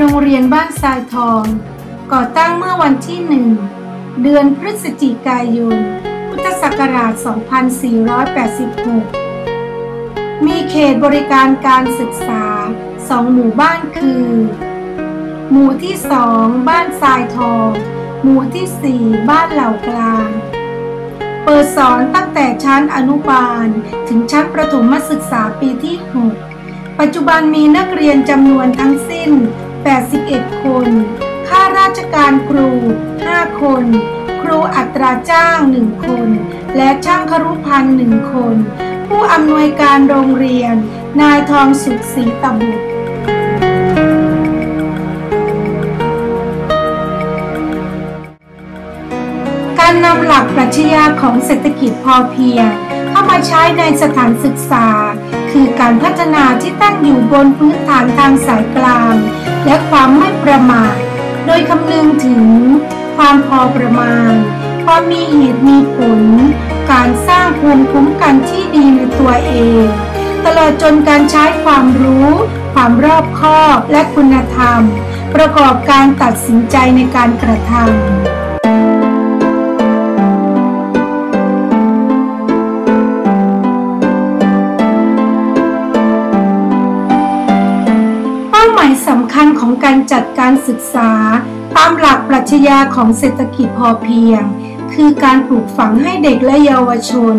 โรงเรียนบ้านทรายทอง ก่อตั้งเมื่อวันที่หนึ่งเดือนพฤศจิกายน พุทธศักราช 2486 มีเขตบริการการศึกษาสองหมู่บ้านคือ หมู่ที่สองบ้านทรายทอง หมู่ที่สี่บ้านเหล่ากลาง เปิดสอนตั้งแต่ชั้นอนุบาลถึงชั้นประถมศึกษาปีที่ 6 ปัจจุบันมีนักเรียนจำนวนทั้งสิ้น 81 คน ข้าราชการครู 5 คน ครูอัตราจ้าง 1 คน และช่างครุพันธ์1คน ผู้อำนวยการโรงเรียน นายทองสุขศรีตบุตรการนำหลักปรัชญาของเศรษฐกิจพอเพียง เข้ามาใช้ในสถานศึกษา คือการพัฒนาที่ตั้งอยู่บนพื้นฐานทางสายกลาง และความไม่ประมาท โดยคำนึงถึงความพอประมาณ ความมีเหตุมีผล การสร้างภูมิคุ้มกันที่ดีในตัวเอง ตลอดจนการใช้ความรู้ ความรอบคอบและคุณธรรม ประกอบการตัดสินใจในการกระทำ คัญของการจัดการศึกษา ตามหลักปรัชญาของเศรษฐกิจพอเพียง คือการปลูกฝังให้เด็กและเยาวชน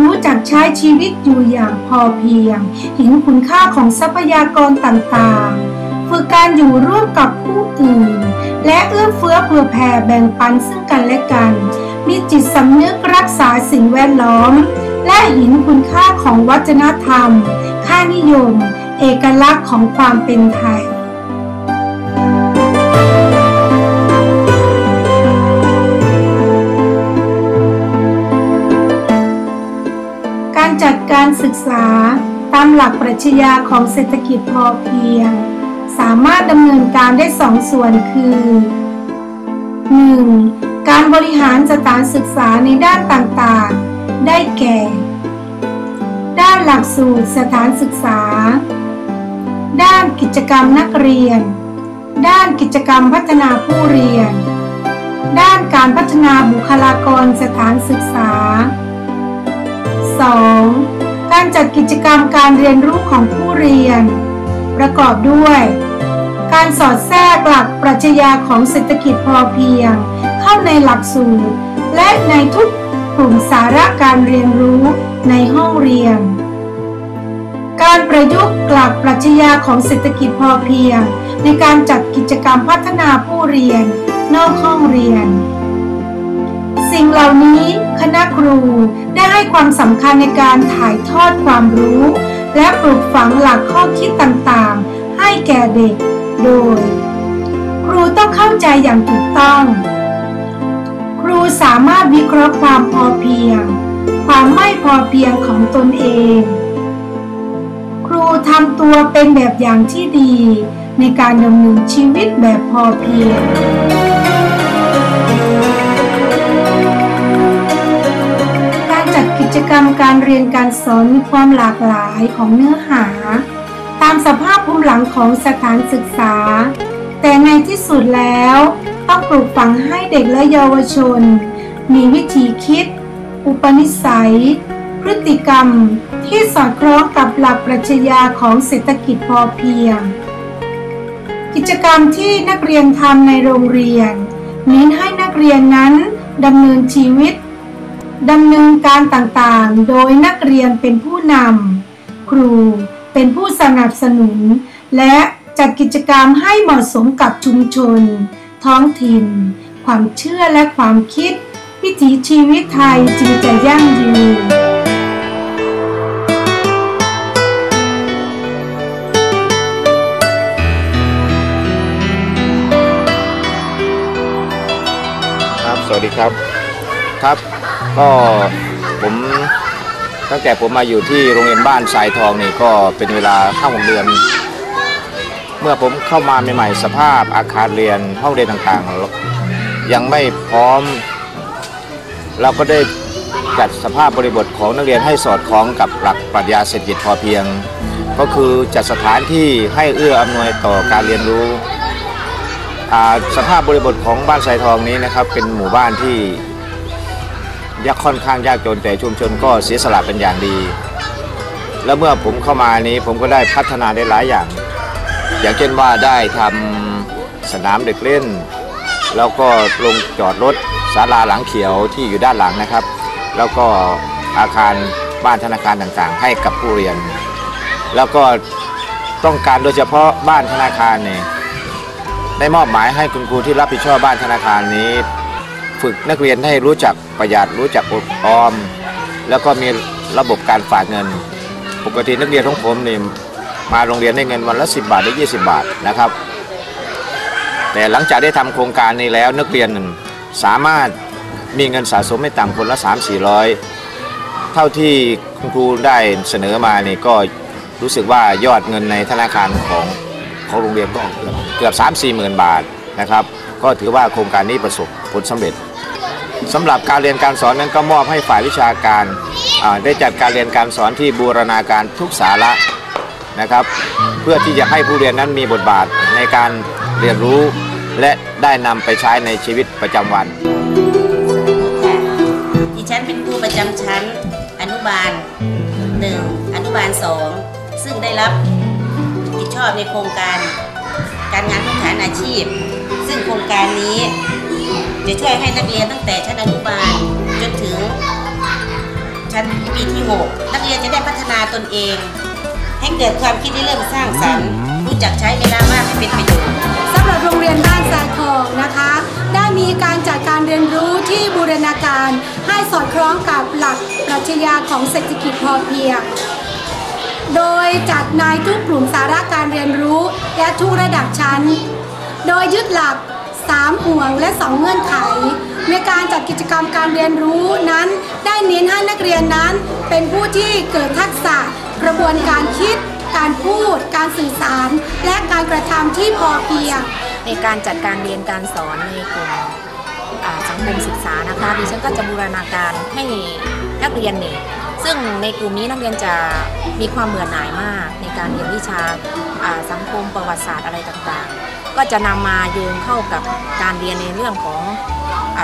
รู้จักใช้ชีวิตอยู่อย่างพอเพียง เห็นคุณค่าของทรัพยากรต่างๆ ฝึกการอยู่ร่วมกับผู้อื่น และเอื้อเฟื้อเผื่อแผ่แบ่งปันซึ่งกันและกัน มีจิตสำนึกรักษาสิ่งแวดล้อม และเห็นคุณค่าของวัฒนธรรม ค่านิยมเอกลักษณ์ของความเป็นไทย ศึกษาตามหลักปรัชญาของเศรษฐกิจพอเพียง สามารถดำเนินการได้สองส่วนคือ 1. การบริหารสถานศึกษาในด้านต่างๆ ได้แก่ ด้านหลักสูตรสถานศึกษา ด้านกิจกรรมนักเรียน ด้านกิจกรรมพัฒนาผู้เรียน ด้านการพัฒนาบุคลากรสถานศึกษา 2. การจัดกิจกรรมการเรียนรู้ของผู้เรียน ประกอบด้วย การสอดแทรกหลักปรัชญาของเศรษฐกิจพอเพียง เข้าในหลักสูตร และในทุกกลุ่มสาระการเรียนรู้ในห้องเรียน การประยุกต์หลักปรัชญาของเศรษฐกิจพอเพียง ในการจัดกิจกรรมพัฒนาผู้เรียน นอกห้องเรียน สิ่งเหล่านี้คณะครูได้ให้ความสำคัญในการถ่ายทอดความรู้ และปลูกฝังหลักข้อคิดต่างๆ ให้แก่เด็ก โดย ครูต้องเข้าใจอย่างถูกต้อง ครูสามารถวิเคราะห์ความพอเพียง ความไม่พอเพียงของตนเอง ครูทำตัวเป็นแบบอย่างที่ดี ในการดำเนินชีวิตแบบพอเพียง จัดกิจกรรมการเรียนการสอนมีความหลากหลายของเนื้อหา ตามสภาพภูมิหลังของสถานศึกษา แต่ในที่สุดแล้วต้องปลูกฝังให้เด็กและเยาวชน มีวิธีคิด อุปนิสัย พฤติกรรมที่สอดคล้องกับหลักปรัชญาของเศรษฐกิจพอเพียง กิจกรรมที่นักเรียนทำในโรงเรียน เน้นให้นักเรียนนั้นดำเนินชีวิต ดำเนินการต่างๆ โดยนักเรียนเป็นผู้นำ ครูเป็นผู้สนับสนุน และจัดกิจกรรมให้เหมาะสมกับชุมชน ท้องถิ่น ความเชื่อและความคิด วิถีชีวิตไทยจึงจะยั่งยืนครับ สวัสดีครับ ครับ ก็ผมตั้งแต่ผมมาอยู่ที่โรงเรียนบ้านทรายทองนี่ก็เป็นเวลาห้าหกเดือน เมื่อผมเข้ามาใหม่ๆสภาพอาคารเรียนห้องเรียนต่างๆ ยังไม่พร้อม เราก็ได้จัดสภาพบริบทของนักเรียนให้สอดคล้องกับหลักปรัชญาเศรษฐกิจพอเพียง ก็คือจัดสถานที่ให้เอื้ออำนวยต่อการเรียนรู้ สภาพบริบทของบ้านสายทองนี้นะครับ เป็นหมู่บ้านที่ ยากค่อนข้างยากจนแต่ชุมชนก็เสียสละเป็นอย่างดี แล้วเมื่อผมเข้ามานี้ผมก็ได้พัฒนาได้หลายอย่าง อย่างเช่นว่าได้ทำสนามเด็กเล่น แล้วก็ลงจอดรถศาลาหลังเขียวที่อยู่ด้านหลังนะครับ แล้วก็อาคารบ้านธนาคารต่างๆ ให้กับผู้เรียน แล้วก็ต้องการโดยเฉพาะบ้านธนาคารเนี่ยได้มอบหมายให้คุณครูที่รับผิดชอบบ้านธนาคารนี้ ฝึกนักเรียนให้รู้จักประหยัดรู้จักออม แล้วก็มีระบบการฝากเงิน ปกตินักเรียนของผมนี่มาโรงเรียนได้เงินวันละ 10 บาทได้20 บาทนะครับ แต่หลังจากได้ทำโครงการนี้แล้วนักเรียนสามารถมีเงินสะสมไม่ต่ำคนละ 3 4 0 0 เท่าที่คุณครูได้เสนอมานี่ก็รู้สึกว่ายอดเงินในธนาคารของของโรงเรียนก็เกือบเกือบ3 4หมื่นบาทนะครับ ก็ถือว่าโครงการนี้ประสบผลสำเร็จ สำหรับการเรียนการสอนนั้นก็มอบให้ฝ่ายวิชาการได้จัดการเรียนการสอนที่บูรณาการทุกสาระนะครับ เพื่อที่จะให้ผู้เรียนนั้นมีบทบาทในการเรียนรู้ และได้นำไปใช้ในชีวิตประจำวันดิฉันเป็นครูประจำชั้นอนุบาลหนึ่งอนุบาลสองซึ่งได้รับผิดชอบในโครงการ การงานพื้นฐานอาชีพ ซึ่งโครงการนี้ จะช่วยให้นักเรียนตั้งแต่ชั้นอนุบาลจนถึง ชั้นปีที่ 6 นักเรียนจะได้พัฒนาตนเอง ให้เกิดความคิดที่เริ่มสร้างสรรค์รู้จักใช้เวลาว่างให้เป็นประโยชน์สำหรับโรงเรียนบ้านสายทองนะคะ ได้มีการจัดการเรียนรู้ที่บูรณาการให้สอดคล้องกับหลักปรัชญาของเศรษฐกิจพอเพียงโดยจัดในทุกกลุ่มสาระการเรียนรู้และทุกระดับชั้น โดยยึดหลัก 3 ห่วงและ 2 เงื่อนไข ในการจัดกิจกรรมการเรียนรู้นั้น ได้เน้นให้นักเรียนนั้น เป็นผู้ที่เกิดทักษะกระบวนการคิด การพูด การสื่อสาร และการกระทำที่พอเพียง ในการจัดการเรียนการสอนในกลุ่มอ่าสังคมศึกษานะคะดิฉันก็จะบูรณาการให้นักเรียนเนี่ย ซึ่งในกลุ่มนี้นักเรียนจะมีความเบื่อหน่ายมาก ในการเรียนวิชาสังคมประวัติศาสตร์อะไรต่างๆ ก็จะนำมาโยงเข้ากับการเรียนในเรื่องของ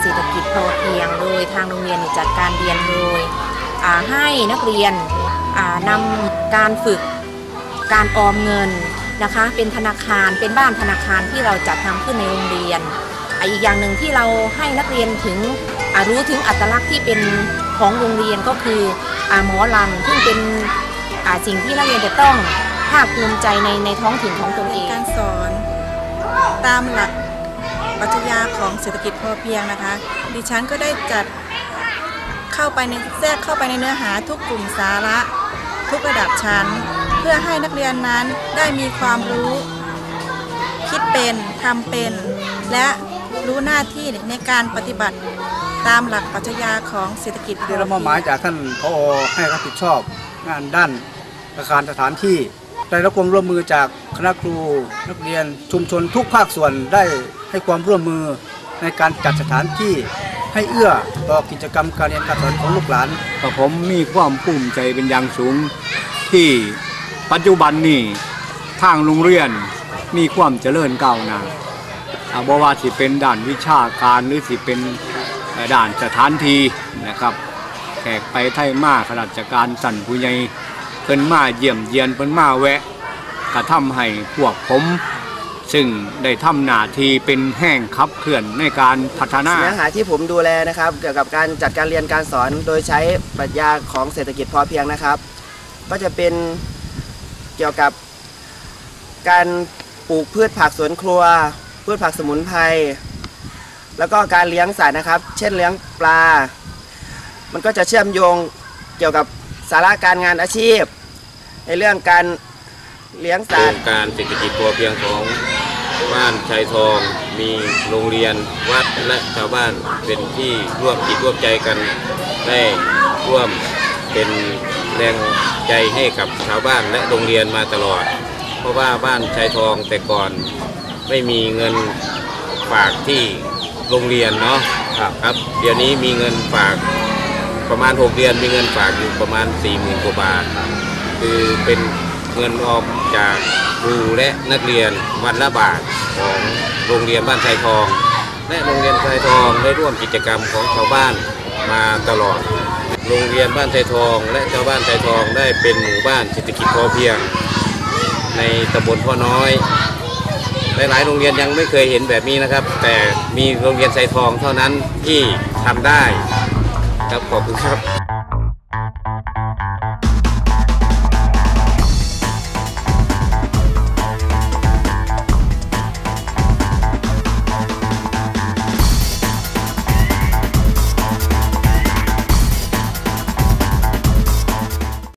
เศรษฐกิจพอเพียง โดยทางโรงเรียนจัดการเรียนโดยให้นักเรียนอ่านำการฝึกการออมเงินนะคะเป็นธนาคารเป็นบ้านธนาคารที่เราจัดทำขึ้นในโรงเรียน อีกอย่างหนึ่งที่เราให้นักเรียนถึงรู้ถึงอัตลักษณ์ที่เป็นของโรงเรียนก็คือ หมอลำซึ่งเป็นสิ่งที่นักเรียนจะต้องภาคภูมิใจในในท้องถิ่นของตนเอง การสอนตามหลักปรัชญาของเศรษฐกิจพอเพียงนะคะ ดิฉันก็ได้จัดเข้าไปในแทรกเข้าไปในเนื้อหาทุกกลุ่มสาระ ทุกระดับชั้น เพื่อให้นักเรียนนั้นได้มีความรู้ คิดเป็นทำเป็น และรู้หน้าที่ในการปฏิบัติ ตามหลักปรัชญาของเศรษฐกิจพอได้เพีรับมอบหมายยงจากท่านพอให้รับผิดชอบงานด้านอาคารสถานที่ ได้รับความร่วมมือจากคณะครูนักเรียนชุมชนทุกภาคส่วนได้ให้ความร่วมมือในการจัดสถานที่ให้เอื้อต่อกิจกรรมการเรียนการสอนของลูกหลานกับผมมีความภูมิใจเป็นอย่างสูงที่ปัจจุบันนี้ทางโรงเรียนมีความเจริญก้าวหน้าอ่าบ่ว่าสิเป็นด่านวิชาการหรือสิเป็นเอ่อ ด่านสถานทีนะครับแขกไปไทยมาขราชการสั่นผู้ใหญ่เพิ่นมาเยี่ยมเยียนเพิ่นมาแวะกระทำให้พวกผม ซึ่งได้ทำหน้าที่เป็นแห้งขับเคลื่อนในการพัฒนา เนื้อหาที่ผมดูแลนะครับ เกี่ยวกับการจัดการเรียนการสอนโดยใช้ปรัชญาของเศรษฐกิจพอเพียงนะครับ ก็จะเป็นเกี่ยวกับการปลูกพืชผักสวนครัว พืชผักสมุนไพร แล้วก็การเลี้ยงสัตว์นะครับ เช่นเลี้ยงปลา มันก็จะเชื่อมโยงเกี่ยวกับสาระการงานอาชีพ ในเรื่องการเลี้ยงสัตว์ การเศรษฐกิจพอเพียงของบ้านชายทอง มีโรงเรียนวัดและชาวบ้านเป็นที่ร่วมจิตร่วมใจกันได้ร่วมเป็นแรงใจให้กับชาวบ้านและโรงเรียนมาตลอด เพราะว่าบ้านชายทองแต่ก่อนไม่มีเงินฝากที่ โรงเรียนเนาะครับครับ เดี๋ยวนี้มีเงินฝากประมาณ 6 เดือน มีเงินฝากอยู่ประมาณ4 0,000กว่าบาท คือเป็นเงินออมจากครูและนักเรียนวันละบาทของโรงเรียนบ้านชายทอง และโรงเรียนชายทองได้ร่วมกิจกรรมของชาวบ้านมาตลอด โรงเรียนบ้านชายทอง และชาวบ้านชายทองได้เป็นหมู่บ้านเศรษฐกิจพอเพียง ในตำบลพ่อน้อย หลายๆโรงเรียนยังไม่เคยเห็นแบบนี้นะครับ แต่มีโรงเรียนไซทองเท่านั้นที่ทำได้ครับขอบคุณครับ